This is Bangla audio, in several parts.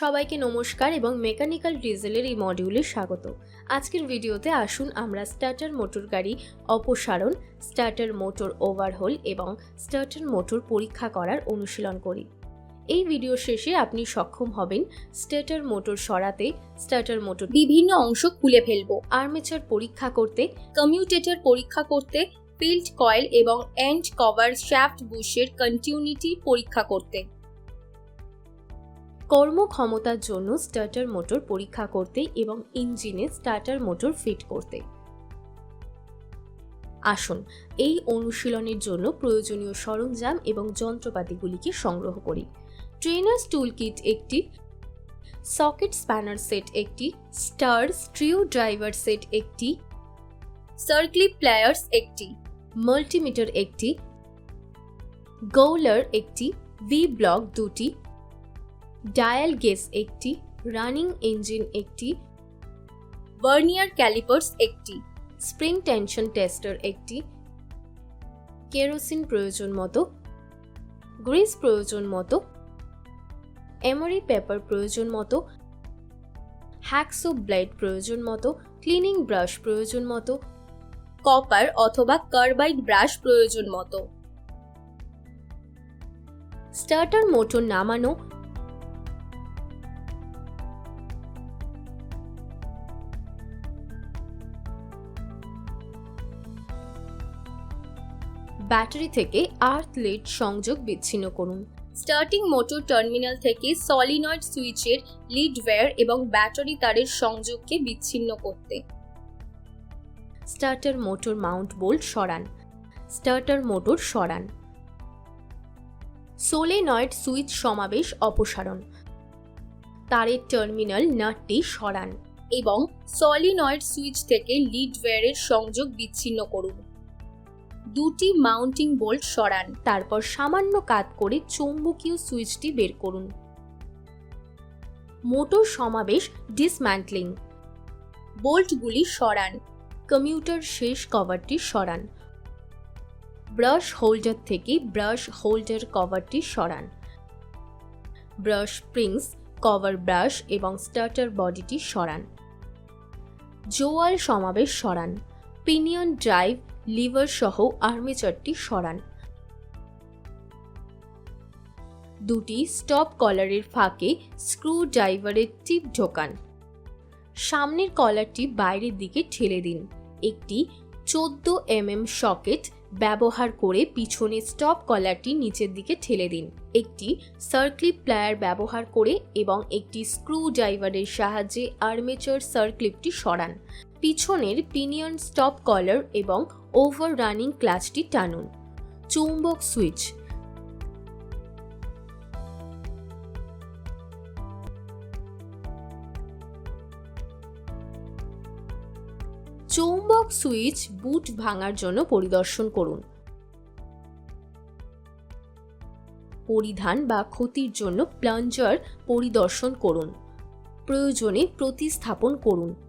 সবাইকে নমস্কার এবং মেকানিক্যাল ডিজেলের এই মডিউলে স্বাগত। আজকের ভিডিওতে আসুন আমরা স্টার্টার মোটর গাড়ি অপসারণ স্টার্টার মোটর ওভারহোল এবং স্টার্টার মোটর পরীক্ষা করার অনুশীলন করি। এই ভিডিও শেষে আপনি সক্ষম হবেন স্টার্টার মোটর সরাতে স্টার্টার মোটর বিভিন্ন অংশ খুলে ফেলব। আর্মেচার পরীক্ষা করতে কমিউটেটর পরীক্ষা করতে ফিল্ড কয়েল এবং এন্ড কভার শ্যাফট বুশের কন্টিনিউটি পরীক্ষা করতে। কর্মক্ষমতার জন্য স্টার্টার মোটর পরীক্ষা করতে এবং ইঞ্জিনে স্টার্টার মোটর ফিট করতে। আসুন, এই অনুশীলনের জন্য প্রয়োজনীয় সরঞ্জাম এবং যন্ত্রপাতিগুলিকে সংগ্রহ করি। ট্রেনার্স টুল কিট একটি সকেট স্প্যানার সেট একটি স্টার স্ট্রিউ ড্রাইভার সেট একটি সার্কলিপ প্লেয়ার্স একটি মাল্টিমিটার একটি গৌলার একটি ভি ব্লক দুটি ডায়াল গেস একটি, রানিং ইঞ্জিন একটি, ভার্নিয়ার ক্যালিপার্স একটি, স্প্রিং টেনশন টেস্টার একটি, কেরোসিন প্রয়োজন মতো, গ্রিস প্রয়োজন মতো, এমরি পেপার প্রয়োজন মতো, হ্যাকসো ব্লেড প্রয়োজন মতো, ক্লিনিং ব্রাশ প্রয়োজন মতো, কপার অথবা কার্বাইড ব্রাশ প্রয়োজন মতো। স্টার্টার মোটর নামানো ব্যাটারি থেকে আর্থ সংযোগ বিচ্ছিন্ন করুন। স্টার্টিং মোটর টার্মিনাল থেকে সলিনয়েড সুইচের লিড ওয়্যার এবং ব্যাটারি তারের সংযোগকে বিচ্ছিন্ন করতে। স্টার্টার মোটর মাউন্ট বোল্ট সরান। স্টার্টার মোটর সরান। সোলেনয়েড সুইচ সমাবেশ অপসারণ। তারের টার্মিনাল নাটটি সরান এবং সলিনয়েড সুইচ থেকে লিড ওয়্যারের সংযোগ বিচ্ছিন্ন করুন। দুটি মাউন্টিং বোল্ট সরান, তারপর সামান্য কাত করে চৌম্বকীয় সুইচটি বের করুন। মোটর সমাবেশ ডিসম্যান্টলিং বোল্টগুলি সরান, কমিউটার শেষ কভারটি সরান। ব্রাশ হোল্ডার থেকে ব্রাশ হোল্ডার কভারটি সরান। ব্রাশ স্প্রিংস, কভার ব্রাশ এবং স্টার্টার বডিটি সরান। জোয়াল সমাবেশ সরান। পিনিয়ন ড্রাইভ লিভার সহ আর্মেচারটি সরান। দুটি স্টপ কলারের ফাঁকে স্ক্রু ড্রাইভারের টিপ ঢোকান। সামনের কলারটি বাইরের দিকে ঠেলে দিন। একটি চোদ্দ এমএম সকেট ব্যবহার করে পিছনে স্টপ কলারটি নিচের দিকে ঠেলে দিন। একটি সার্ক্লিপ প্লায়ার ব্যবহার করে এবং একটি স্ক্রু ড্রাইভারের সাহায্যে আর্মেচার সার্ক্লিপটি সরান। পিছনের পিনিয়ন স্টপ কলার এবং ওভার রানিং ক্লাচটি টানুন। চুম্বক সুইচ। চৌম্বক সুইচ বুট ভাঙার জন্য পরিদর্শন করুন। পরিধান বা ক্ষতির জন্য প্লাঞ্জার পরিদর্শন করুন। প্রয়োজনে প্রতিস্থাপন করুন।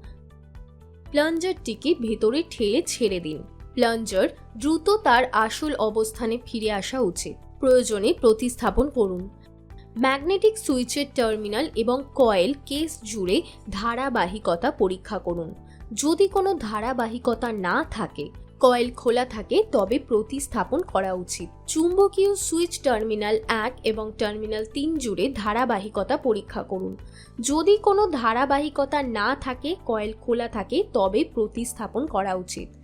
প্লাঞ্জারটিকে ভেতরে ঠেলে ছেড়ে দিন। প্লাঞ্জার দ্রুত তার আসল অবস্থানে ফিরে আসা উচিত। প্রয়োজনে প্রতিস্থাপন করুন। ম্যাগনেটিক সুইচের টার্মিনাল এবং কয়েল কেস জুড়ে ধারাবাহিকতা পরীক্ষা করুন। যদি কোনো ধারাবাহিকতা না থাকে কয়েল খোলা থাকে, তবে প্রতিস্থাপন করা উচিত। চুম্বকীয় সুইচ টার্মিনাল এক এবং টার্মিনাল তিন জুড়ে ধারাবাহিকতা পরীক্ষা করুন। যদি কোনো ধারাবাহিকতা না থাকে, কয়েল খোলা থাকে, তবে প্রতিস্থাপন করা উচিত।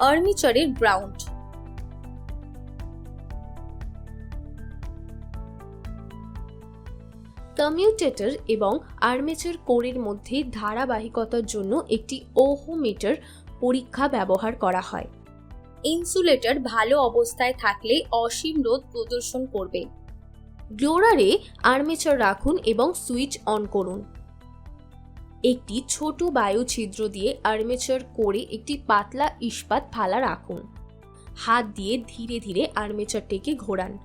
আর্মিচারের গ্রাউন্ড। কমিউটেটর এবং আর্মেচার কোরের মধ্যে ধারাবাহিকতার জন্য একটি ওহোমিটার পরীক্ষা ব্যবহার করা হয়। ইনসুলেটর ভালো অবস্থায় থাকলে অসীম রোধ প্রদর্শন করবে। গ্লোরারে আর্মেচার রাখুন এবং সুইচ অন করুন। একটি ছোট বায়ু ছিদ্র দিয়ে আর্মেচার করে একটি পাতলা ইস্পাত ফালা রাখুন। হাত দিয়ে ধীরে ধীরে আর্মেচারটিকে ঘোরান।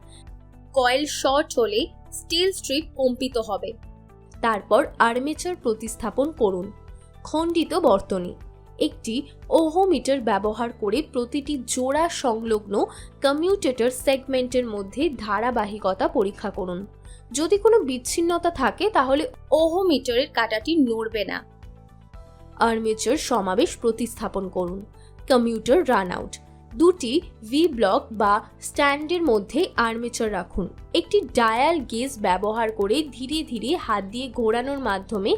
কয়েল শর্ট হলে স্টিল স্ট্রিপ কম্পিত হবে। তারপর আর্মেচার প্রতিস্থাপন করুন। খণ্ডিত বর্তনী। একটি ওহোমিটার ব্যবহার করে প্রতিটি জোড়া সংলগ্ন কমিউটেটর সেগমেন্টের মধ্যে ধারাবাহিকতা পরীক্ষা করুন। যদি কোনো বিচ্ছিন্নতা থাকে, তাহলে ওহোমিটারের কাঁটাটি নড়বে না। আর্মেচার সমাবেশ প্রতিস্থাপন করুন। কমিউটার রান আউট দুটি ভি ব্লক বা স্ট্যান্ডের মধ্যে আর্মেচার রাখুন। একটি ডায়াল গেজ ব্যবহার করে ধীরে ধীরে হাত দিয়ে ঘোরানোর মাধ্যমে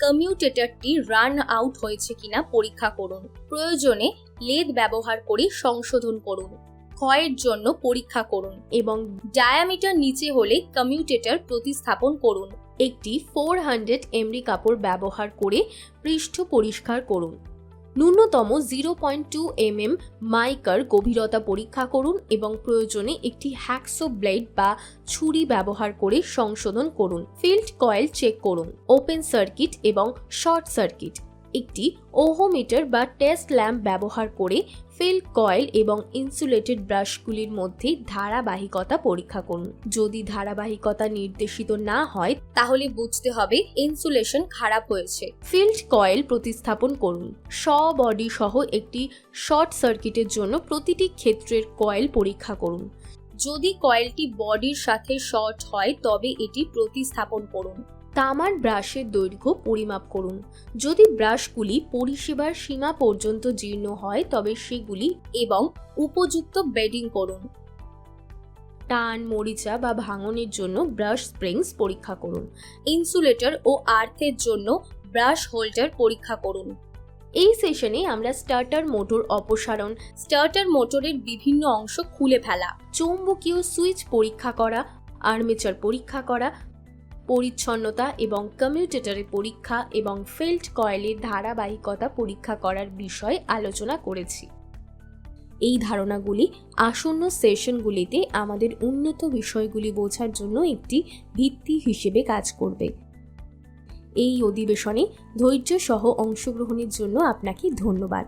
কমিউটেটরটি রান আউট হয়েছে কিনা পরীক্ষা করুন। প্রয়োজনে লেদ ব্যবহার করে সংশোধন করুন। ক্ষয়ের জন্য পরীক্ষা করুন এবং ডায়ামিটার নিচে হলে কমিউটেটর প্রতিস্থাপন করুন। একটি ফোর হান্ড্রেড এমরি কাপড় ব্যবহার করে পৃষ্ঠ পরিষ্কার করুন। ন্যূনতম zero point two M M মাইকার গভীরতা পরীক্ষা করুন এবং প্রয়োজনে একটি হ্যাকসো ব্লেড বা ছুরি ব্যবহার করে সংশোধন করুন। ফিল্ড কয়েল চেক করুন। ওপেন সার্কিট এবং শর্ট সার্কিট। একটি ওহোমিটার বা টেস্ট ল্যাম্প ব্যবহার করে ফিল্ড কয়েল এবং ইনসুলেটেড ব্রাশগুলির মধ্যে ধারাবাহিকতা পরীক্ষা করুন। যদি ধারাবাহিকতা নির্দেশিত না হয়, তাহলে বুঝতে হবে ইনসুলেশন খারাপ হয়েছে। ফিল্ড কয়েল প্রতিস্থাপন করুন। স বডি সহ একটি শর্ট সার্কিটের জন্য প্রতিটি ক্ষেত্রের কয়েল পরীক্ষা করুন। যদি কয়েলটি বডির সাথে শর্ট হয়, তবে এটি প্রতিস্থাপন করুন। তামার ব্রাশের দৈর্ঘ্য পরিমাপ করুন। যদি ব্রাশগুলি পরিষেবার সীমা পর্যন্ত জীর্ণ হয়, তবে সেগুলি এবং উপযুক্ত বেডিং করুন। টান, মরিচা বা ভাঙনের জন্য ব্রাশ স্প্রিংস পরীক্ষা করুন। ইনসুলেটর ও আর্থের জন্য ব্রাশ হোল্ডার পরীক্ষা করুন। এই সেশনে আমরা স্টার্টার মোটর অপসারণ, স্টার্টার মোটরের বিভিন্ন অংশ খুলে ফেলা, চৌম্বকীয় সুইচ পরীক্ষা করা, আর্মেচার পরীক্ষা করা পরিচ্ছন্নতা এবং কমিউটেটরের পরীক্ষা এবং ফিল্ড কয়েলের ধারাবাহিকতা পরীক্ষা করার বিষয়ে আলোচনা করেছি। এই ধারণাগুলি আসন্ন সেশনগুলিতে আমাদের উন্নত বিষয়গুলি বোঝার জন্য একটি ভিত্তি হিসেবে কাজ করবে। এই অধিবেশনে ধৈর্য সহ অংশগ্রহণের জন্য আপনাকে ধন্যবাদ।